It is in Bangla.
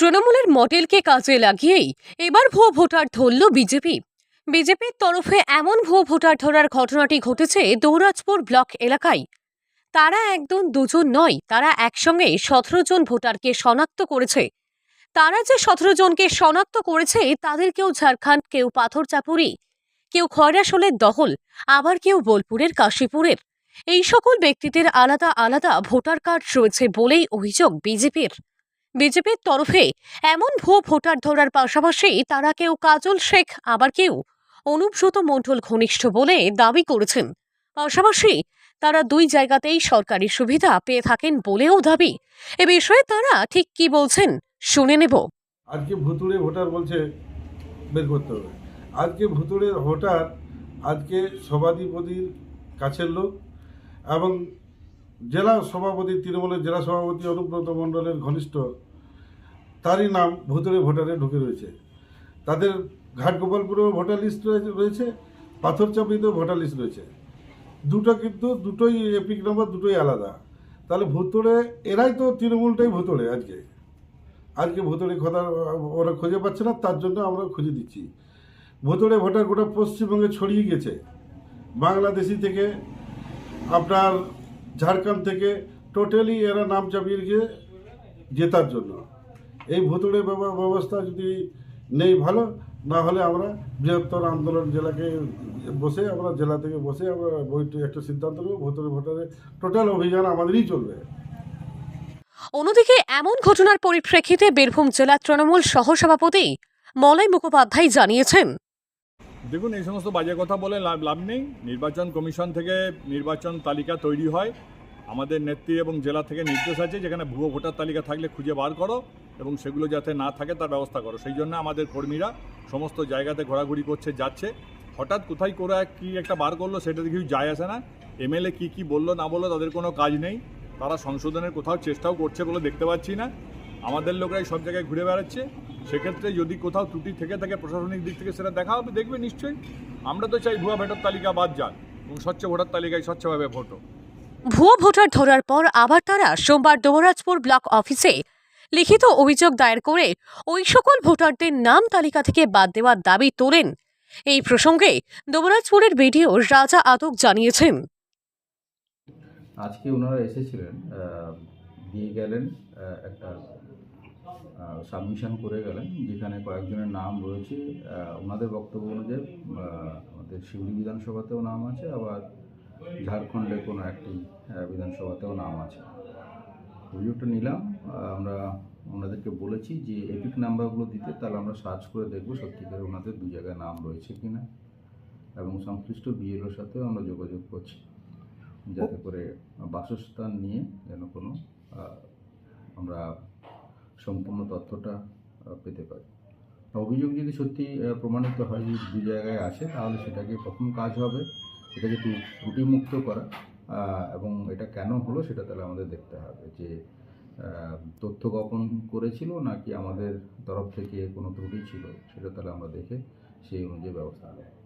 তৃণমূলের মডেলকে কাজে লাগিয়েই এবার ভুয়ো ভোটার ধরল বিজেপি। বিজেপির তরফে এমন ভুয়ো ভোটার ধরার ঘটনাটি ঘটেছে দৌরাজপুর ব্লক এলাকায়। তারা একদম দুজন নয়, তারা একসঙ্গে সতেরো জন ভোটারকে শনাক্ত করেছে। তারা যে সতেরো জনকে শনাক্ত করেছে, তাদের কেউ ঝাড়খণ্ড, কেউ পাথর চাপুরি কেউ খয়রাসোলের দহল আবার কেউ বোলপুরের কাশীপুরের। এই সকল ব্যক্তিদের আলাদা আলাদা ভোটার কার্ড রয়েছে বলেই অভিযোগ বিজেপির। বিজেপির তরফে এমন ভুয়ো ভোটার ধরার পাশাপাশি তারা কেউ কাজল শেখ, আবার কেউ অনুব্রত মণ্ডল ঘনিষ্ঠ বলে দাবি করেছেন। পাশাপাশি তারা দুই জায়গাতেই সরকারি সুবিধা পেয়ে থাকেন বলেও দাবি। এ বিষয়ে তারা ঠিক কি বলছেন শুনে নেব। আজকে ভুতুড়ে ভোটার বলছে বের করতে হবে। আজকে ভুতুড়ে ভোটার আজকে সভাধিপতির কাছের লোক এবং জেলা সভাপতি, তৃণমূলের জেলা সভাপতি অনুব্রত মণ্ডলের ঘনিষ্ঠ তারই নাম ভুতুড়ে ভোটারে ঢুকে রয়েছে। তাদের ঘাটগোপালপুরেও ভোটার লিস্ট রয়েছে পাথরচাপড়িতেও ভোটার লিস্ট রয়েছে। দুটো কিন্তু দুটোই এপিক নম্বর, দুটোই আলাদা। তাহলে ভুতুড়ে এরাই তো তৃণমূলটাই ভুতুড়ে আজকে। আজকে ভোটরে কথা ওরা খুঁজে পাচ্ছে না, তার জন্য আমরা খুঁজে দিচ্ছি। ভোটরে ভোটার গোটা পশ্চিমবঙ্গে ছড়িয়ে গেছে। বাংলাদেশি থেকে, আপনার ঝাড়খণ্ড থেকে টোটালি এরা নাম চাপিয়ে গিয়ে জেতার জন্য। এই ভোটরে ব্যবস্থা যদি নেই ভালো না হলে আমরা বৃহত্তর আন্দোলন জেলাকে বসে আমরা জেলা থেকে বসে আমরা বইটি একটা সিদ্ধান্ত নেব ভোটরে ভোটারে টোটাল অভিযান আমাদেরই চলবে। অন্যদিকে এমন ঘটনার পরিপ্রেক্ষিতে বীরভূম জেলা তৃণমূল সহসভাপতি মলয় মুখোপাধ্যায় জানিয়েছেন। দেখুন এই সমস্ত বাজে কথা বলে লাভ লাভ নেই। নির্বাচন কমিশন থেকে নির্বাচন তালিকা তৈরি হয়। আমাদের নেত্রী এবং জেলা থেকে নির্দেশ আছে যেখানে ভুয়ো ভোটার তালিকা থাকলে খুঁজে বার করো এবং সেগুলো যাতে না থাকে তার ব্যবস্থা করো। সেই জন্য আমাদের কর্মীরা সমস্ত জায়গাতে ঘোরাঘুরি করছে, যাচ্ছে। হঠাৎ কোথায় করে কি একটা বার করল সেটা কিছু যায় আসে না। এমএলএ কি কি বলল না বলল তাদের কোনো কাজ নেই। তারা সংশোধনের কোথাও চেষ্টাও করছে বলে দেখতে পাচ্ছি না। আমাদের লোকরাই সব জায়গায় ঘুরে বেড়াচ্ছে। সেক্ষেত্রে যদি কোথাও ত্রুটি থেকে থাকে প্রশাসনিক দিক থেকে সেটা দেখা হবে, দেখবে নিশ্চয়ই। আমরা তো চাই ভুয়া ভোটার তালিকা বাদ যাক এবং স্বচ্ছ ভোটার তালিকায় স্বচ্ছভাবে ভোটো ভুয়ো ভোটার ধরার পর আবার তারা সোমবার দৌরাজপুর ব্লক অফিসে লিখিত অভিযোগ দায়ের করে ওই সকল ভোটারদের নাম তালিকা থেকে বাদ দেওয়ার দাবি তোলেন। এই প্রসঙ্গে দৌরাজপুরের বিডিও রাজা আদক জানিয়েছেন। আজকে ওনারা এসেছিলেন দিয়ে গেলেন একটা সাবমিশন করে গেলেন, যেখানে কয়েকজনের নাম রয়েছে। ওনাদের বক্তব্য অনুযায়ী আমাদের শিউরি বিধানসভাতেও নাম আছে, আবার ঝাড়খণ্ডের কোনো একটি বিধানসভাতেও নাম আছে। অভিযোগটা নিলাম। আমরা ওনাদেরকে বলেছি যে এপিক নাম্বারগুলো দিতে তাহলে আমরা সার্চ করে দেখব সত্যিকার ওনাদের দু জায়গায় নাম রয়েছে কি না। এবং সংশ্লিষ্ট বিএলওর সাথেও আমরা যোগাযোগ করছি যাতে করে বাসস্থান নিয়ে যেন কোনো আমরা সম্পূর্ণ তথ্যটা পেতে পারি। অভিযোগ যদি সত্যি প্রমাণিত হয় যে দু জায়গায় আছে তাহলে সেটাকে প্রথম কাজ হবে। এটাকে ত্রু- ত্রুটিমুক্ত করা এবং এটা কেন হলো সেটা তাহলে আমাদের দেখতে হবে যে তথ্য গোপন করেছিল নাকি আমাদের তরফ থেকে কোনো ত্রুটি ছিল সেটা তাহলে আমরা দেখে সেই অনুযায়ী ব্যবস্থা নেব।